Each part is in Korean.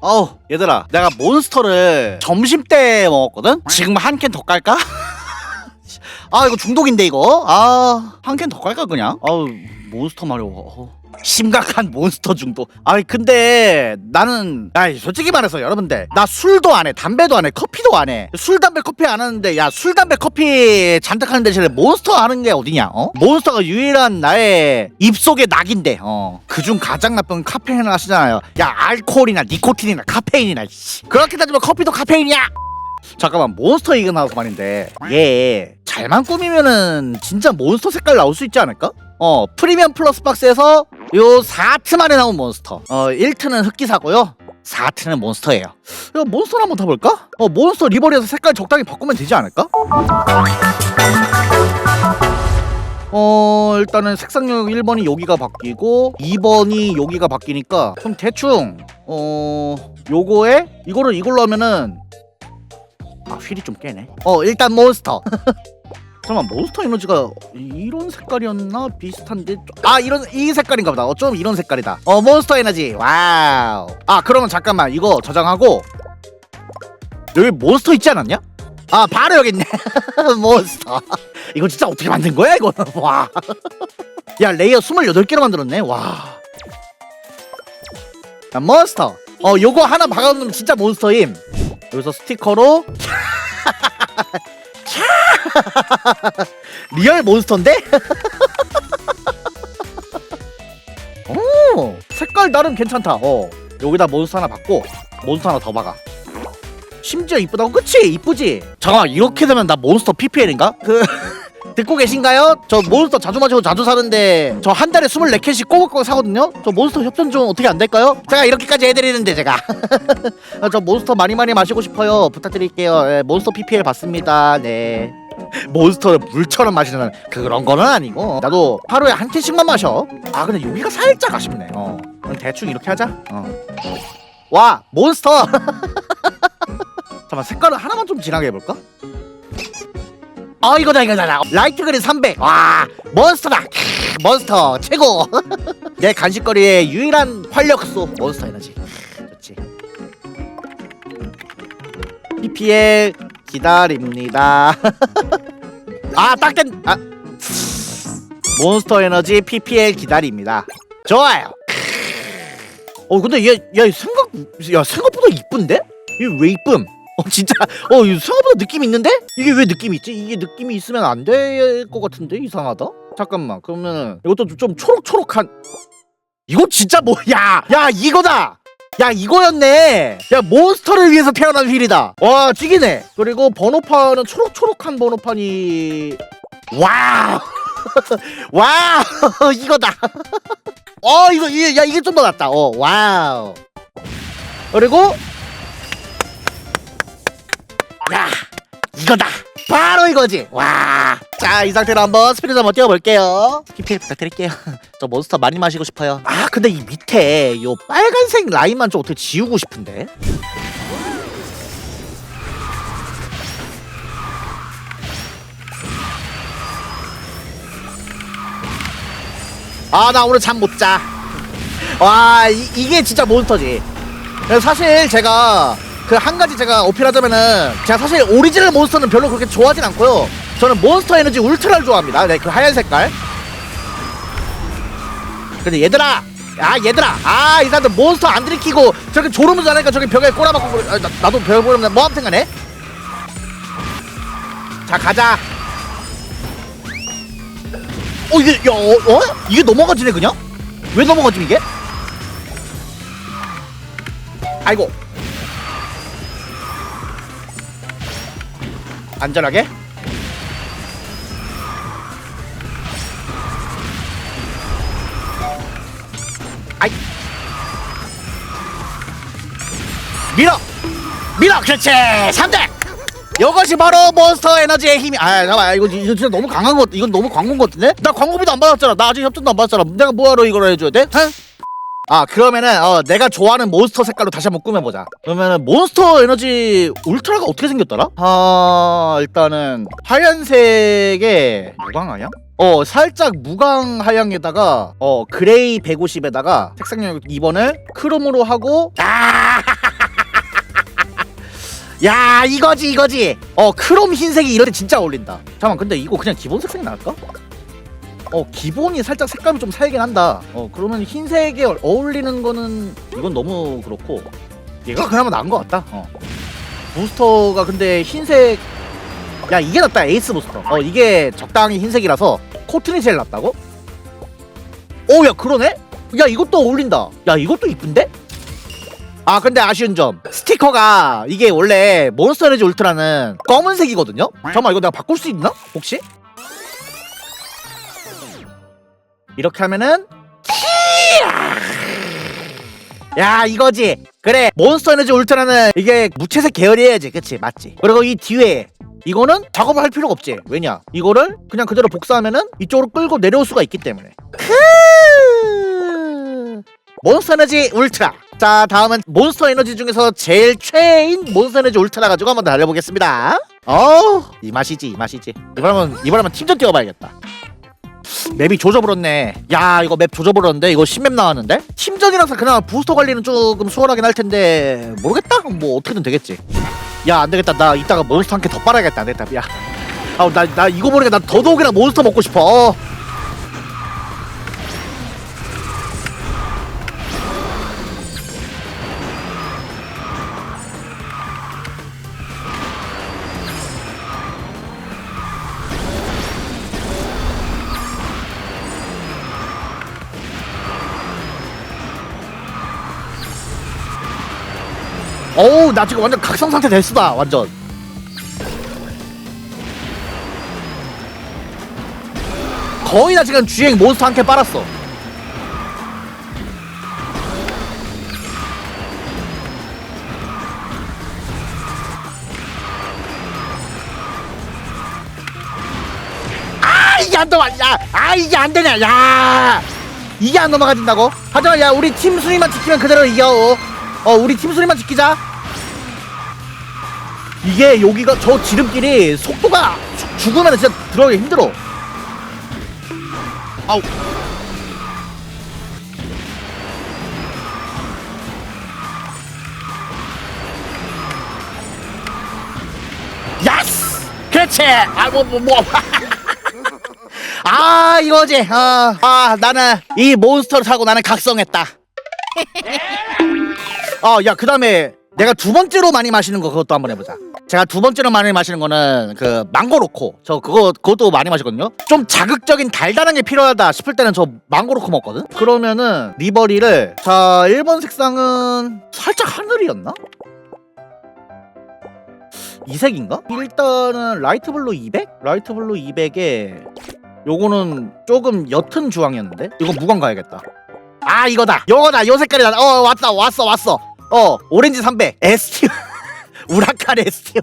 어우 얘들아 내가 몬스터를 점심 때 먹었거든? 지금 한 캔 더 깔까? 아 이거 중독인데 이거 아 한 캔 더 깔까 그냥? 아우 몬스터 마려워 어. 심각한 몬스터 중독 아니 근데 나는 야 솔직히 말해서 여러분들 나 술도 안 해 담배도 안 해 커피도 안 해 술 담배 커피 안 하는데 야 술 담배 커피 잔뜩 하는 대신에 몬스터 하는 게 어디냐 어? 몬스터가 유일한 나의 입속의 낙인데 어 그중 가장 나쁜 카페인을 하시잖아요 야 알코올이나 니코틴이나 카페인이나 씨. 그렇게 따지면 커피도 카페인이야 잠깐만 몬스터 얘기가 나와서 말인데 얘 잘만 꾸미면은 진짜 몬스터 색깔 나올 수 있지 않을까? 어 프리미엄 플러스 박스에서 요 4트 만에 나온 몬스터. 어 1트는 흑기사고요. 4트는 몬스터예요. 야 몬스터를 한번 타볼까? 어 몬스터 리버리에서 색깔 적당히 바꾸면 되지 않을까? 어 일단은 색상 영역 1번이 여기가 바뀌고 2번이 여기가 바뀌니까 좀 대충 어 요거에 이거를 이걸로 하면은 아 휠이 좀 깨네. 어 일단 몬스터 잠깐만 몬스터 에너지가 이런 색깔이었나? 비슷한데? 좀- 아 이런 이 색깔인가 보다. 어좀 이런 색깔이다. 어 몬스터 에너지. 와우. 아 그러면 잠깐만. 이거 저장하고. 여기 몬스터 있지 않았냐? 아 바로 여기 있네. 몬스터. 이거 진짜 어떻게 만든 거야 이거? 와야 레이어 28개로 만들었네. 와. 자, 몬스터. 어 요거 하나 박아놓으면 진짜 몬스터임. 여기서 스티커로 리얼 몬스터인데? 오 색깔 나름 괜찮다 어 여기다 몬스터 하나 받고 몬스터 하나 더 박아 심지어 이쁘다고 그치 이쁘지 잠깐만 이렇게 되면 나 몬스터 PPL인가? 그 듣고 계신가요? 저 몬스터 자주 마시고 자주 사는데 저 한 달에 24캔씩 꼬박꼬박 사거든요? 저 몬스터 협찬 좀 어떻게 안 될까요? 제가 이렇게까지 해드리는데 제가 아, 저 몬스터 많이 많이 마시고 싶어요 부탁드릴게요 네, 몬스터 PPL 받습니다 네 몬스터를 물처럼 마시는 그런 거는 아니고. 나도 하루에 한 캔씩만 마셔. 아 근데 여기가 살짝 아쉽네. 어. 그럼 대충 이렇게 하자. 어와 몬스터! 잠깐 색깔을 하나만 좀 진하게 해볼까? 어 이거다 이거다. 라이트 그린 300 와 몬스터다. 크, 몬스터 최고. 내 간식거리의 유일한 활력소 몬스터 에너지. 좋지. PPL 기다립니다 아딱 된 아 몬스터 에너지 PPL 기다립니다 좋아요 어 근데 얘, 얘 생각 야 생각보다 이쁜데? 이게 왜 이쁨? 어 진짜 어 이거 생각보다 느낌 있는데? 이게 왜 느낌 이 있지? 이게 느낌이 있으면 안 될 것 같은데 이상하다. 잠깐만 그러면 이것도 좀- 좀 초록초록한 이거 진짜 뭐야? 야 이거다. 야 이거였네. 야 몬스터를 위해서 태어난 휠이다. 와 찌기네. 그리고 번호판은 초록초록한 번호판이 와우 이거다. 어 이거 야 이게 좀 더 낫다. 어 와우. 그리고 야 이거다 바로 이거지. 와 자 이 상태로 한번 스피드 한번 띄워볼게요. PPL 부탁드릴게요. 저 몬스터 많이 마시고 싶어요. 아 근데 이 밑에 요 빨간색 라인만 좀 어떻게 지우고 싶은데? 아 나 오늘 잠 못 자. 와 이, 이게 진짜 몬스터지. 사실 제가 그 한 가지 제가 어필하자면은 제가 사실 오리지널 몬스터는 별로 그렇게 좋아하진 않고요. 저는 몬스터 에너지 울트라를 좋아합니다. 네, 그 하얀 색깔. 근데 얘들아! 아 얘들아! 아이 사람들 몬스터 안 들이키고 저렇게 졸음을 자니까 저기 벽에 꼬라박고. 아, 나, 나도 벽에 꼬라박는 뭐 아무튼 간에? 자 가자. 어 이게 야, 어, 어? 이게 넘어가지네 그냥? 왜 넘어가지 이게? 아이고 안전하게? 아이. 밀어! 밀어! 그렇지! 3대! 이것이 바로 몬스터 에너지의 힘이 아 잠깐만 이거, 이거 진짜 너무 강한 것 이건 너무 광고인 것 같은데? 나 광고비도 안 받았잖아. 나 아직 협찬도 안 받았잖아. 내가 뭐하러 이걸 해줘야 돼? 에? 아 그러면은 어, 내가 좋아하는 몬스터 색깔로 다시 한번 꾸며보자 그러면은 몬스터 에너지 울트라가 어떻게 생겼더라? 아 일단은 하얀색에 무광하양? 어 살짝 무광 하양에다가 어 그레이 150에다가 색상 영역 2번을 크롬으로 하고 아 야 이거지 이거지 어 크롬 흰색이 이럴 때 진짜 어울린다 잠깐만 근데 이거 그냥 기본 색상이 나을까? 어 기본이 살짝 색감이 좀 살긴 한다 어 그러면 흰색에 어- 어울리는 거는 이건 너무 그렇고 얘가 그나마 나은 것 같다 어 부스터가 근데 흰색 야 이게 낫다 에이스 부스터 어 이게 적당히 흰색이라서 코튼이 제일 낫다고? 오 야 그러네? 야 이것도 어울린다 야 이것도 이쁜데? 아 근데 아쉬운 점 스티커가 이게 원래 몬스터 에너지 울트라는 검은색이거든요? 잠깐만 이거 내가 바꿀 수 있나? 혹시? 이렇게 하면은 야! 이거지. 그래 몬스터 에너지 울트라는 이게 무채색 계열이어야지. 그치? 맞지? 그리고 이 뒤에 이거는 작업을 할 필요가 없지. 왜냐? 이거를 그냥 그대로 복사하면은 이쪽으로 끌고 내려올 수가 있기 때문에. 크! 몬스터 에너지 울트라. 자 다음은 몬스터 에너지 중에서 제일 최애인 몬스터 에너지 울트라 가지고 한번 달려보겠습니다. 어이 맛이지 이 맛이지. 이번에는 이번에는 팀전 뛰어봐야겠다 맵이 조져버렸네. 야 이거 맵 조져버렸는데? 이거 신맵 나왔는데? 팀전이라서 그나마 부스터 관리는 조금 수월하긴 할 텐데 모르겠다. 뭐 어떻게든 되겠지. 야 안되겠다. 나 이따가 몬스터 한 개 더 빨아야겠다. 안되겠다. 야아나 나 이거 모르게 나 더더욱이나 몬스터 먹고 싶어. 어 우 나 지금 완전 각성 상태 됐수다 완전. 거의 다 지금 주행 몬스터 한 개 빨았어. 아 이게 안 넘어 야아 이게 안 되냐 야. 이게 안 넘어가진다고? 하지만 야 우리 팀 순위만 지키면 그대로 이겨 어, 어 우리 팀 순위만 지키자. 이게 여기가 저 지름길이 속도가 죽- 죽으면 진짜 들어가기 힘들어. 아우. 야스! 그렇지! 아뭐뭐 뭐, 아 이거지. 아, 아 나는 이 몬스터를 타고 나는 각성했다 어 야 그 다음에 내가 두 번째로 많이 마시는 거 그것도 한번 해보자. 제가 두 번째로 많이 마시는 거는 그 망고로코. 저 그거 그것도 많이 마시거든요. 좀 자극적인 달달한 게 필요하다 싶을 때는 저 망고로코 먹거든? 그러면은 리버리를 자 1번 색상은 살짝 하늘이었나? 이 색인가? 일단은 라이트 블루 200? 라이트 블루 200에 요거는 조금 옅은 주황이었는데? 이거 무광 가야겠다. 아 이거다. 요거다. 요 색깔이다 어 왔다. 왔어 왔어 어 오렌지 300 ST 우라카레 ST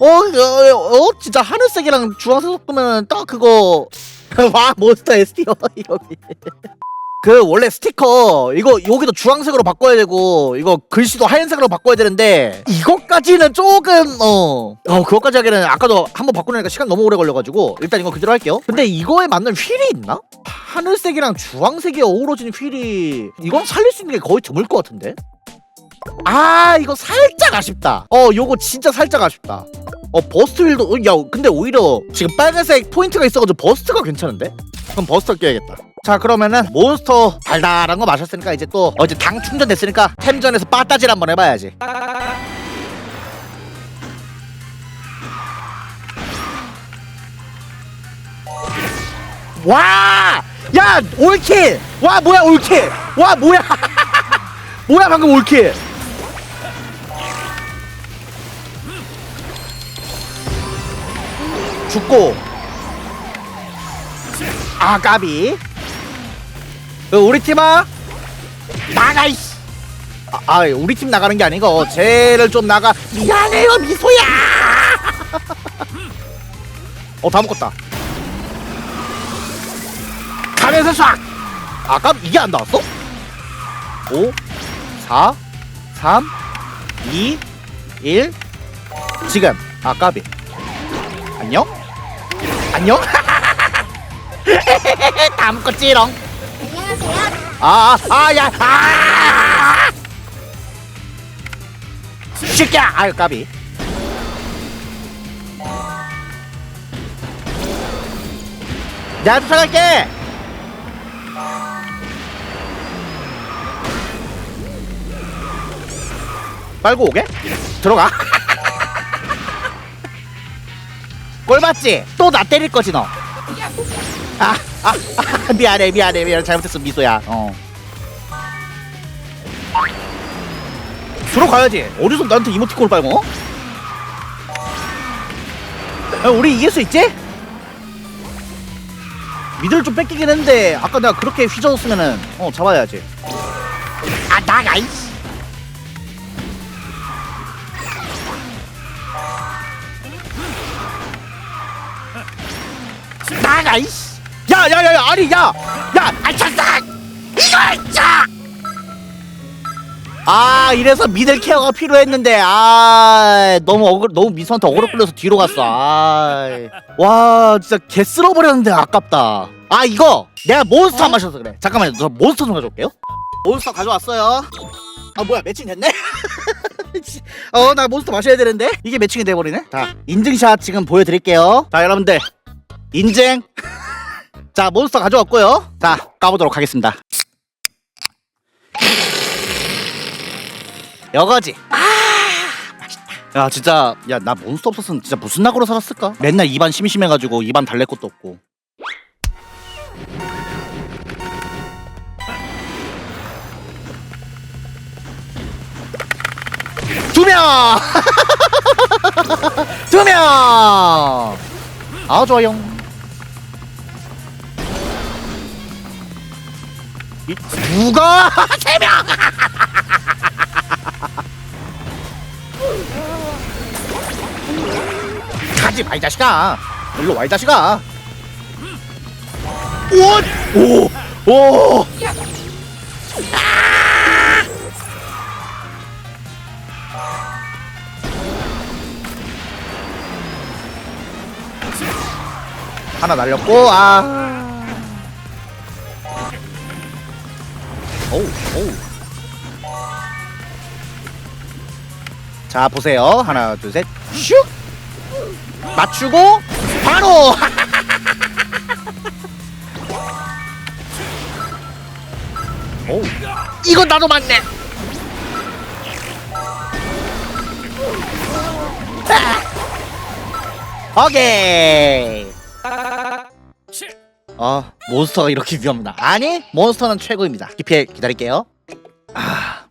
어, 어, 어 진짜 하늘색이랑 주황색 섞으면 딱 그거. 와 몬스터 ST 이러기 그 원래 스티커 이거 여기도 주황색으로 바꿔야 되고 이거 글씨도 하얀색으로 바꿔야 되는데 이것까지는 조금 어, 어 그것까지 하기에는 아까도 한번 바꾸려니까 시간 너무 오래 걸려가지고 일단 이거 그대로 할게요. 근데 이거에 맞는 휠이 있나? 하늘색이랑 주황색이 어우러진 휠이 이건 살릴 수 있는 게 거의 드물 것 같은데? 아 이거 살짝 아쉽다. 어 요거 진짜 살짝 아쉽다. 어 버스트 휠도 어, 야 근데 오히려 지금 빨간색 포인트가 있어가지고 버스트가 괜찮은데? 그럼 버스터 껴야겠다. 자 그러면은 몬스터 달달한 거 마셨으니까 이제 또 어제 당 충전됐으니까 템전에서 빠따질 한번 해봐야지. 와! 야 올킬! 와 뭐야 올킬! 와 뭐야? 뭐야 방금 올킬! 죽고. 아 까비. 그 우리 팀아? 나가 이씨. 아, 아 우리 팀 나가는 게 아니고 쟤를 좀 나가. 미안해요 미소야! 어 다 먹었다 가면서 싹 아까 이게 안 나왔어? 5 4 3 2 1 지금 아 까비. 안녕? 안녕? 다 묶었지롱 안녕하세요. 아, 아, 야, 아! 새끼야. 아유 까비. 내가 쫓아갈게 빨고 오게? 들어가 꼴 봤지? 또 나 때릴 거지 너 아, 아, 아, 미안해, 미안해, 미안해. 잘못했어, 미소야. 어. 들어가야지. 어디서 나한테 이모티콘을 빨고? 야, 우리 이길 수 있지? 미드를 좀 뺏기긴 했는데 아까 내가 그렇게 휘저었으면은 어 잡아야지. 아 나가 이씨. 나가 이씨. 야야야야 아니 야. 야, 아이 잠깐. 이거 진짜. 아 이래서 미들 케어가 필요했는데 아 너무 어그 너무 미선한테 어그로 끌려서 뒤로 갔어. 아와 진짜 개 쓸어버렸는데 아깝다. 아 이거! 내가 몬스터 안 마셔서 그래. 잠깐만요 저 몬스터 좀 가져올게요. 몬스터 가져왔어요. 아 뭐야 매칭 됐네? 어 나 몬스터 마셔야 되는데? 이게 매칭이 돼버리네? 자 인증샷 지금 보여드릴게요. 자 여러분들 인증 자 몬스터 가져왔고요 자 까보도록 하겠습니다 여거지. 아. 야 진짜 야 나 몬스터 없었으면 진짜 무슨 낙으로 살았을까? 맨날 입안 심심해가지고 입안 달랠 것도 없고. 두 명. 두 명. 아 좋아요. 누가 세 명. 가지 마 이 자식아 일로 와 이 자식아 오! 오! 오! 하나 날렸고 아 오우 오우 자 보세요. 하나 둘 셋. 슉! 맞추고 바로! 오. 이건 나도 맞네. 아. 오케이. 아 몬스터가 이렇게 위험하다. 아니 몬스터는 최고입니다. 기피해 기다릴게요. 아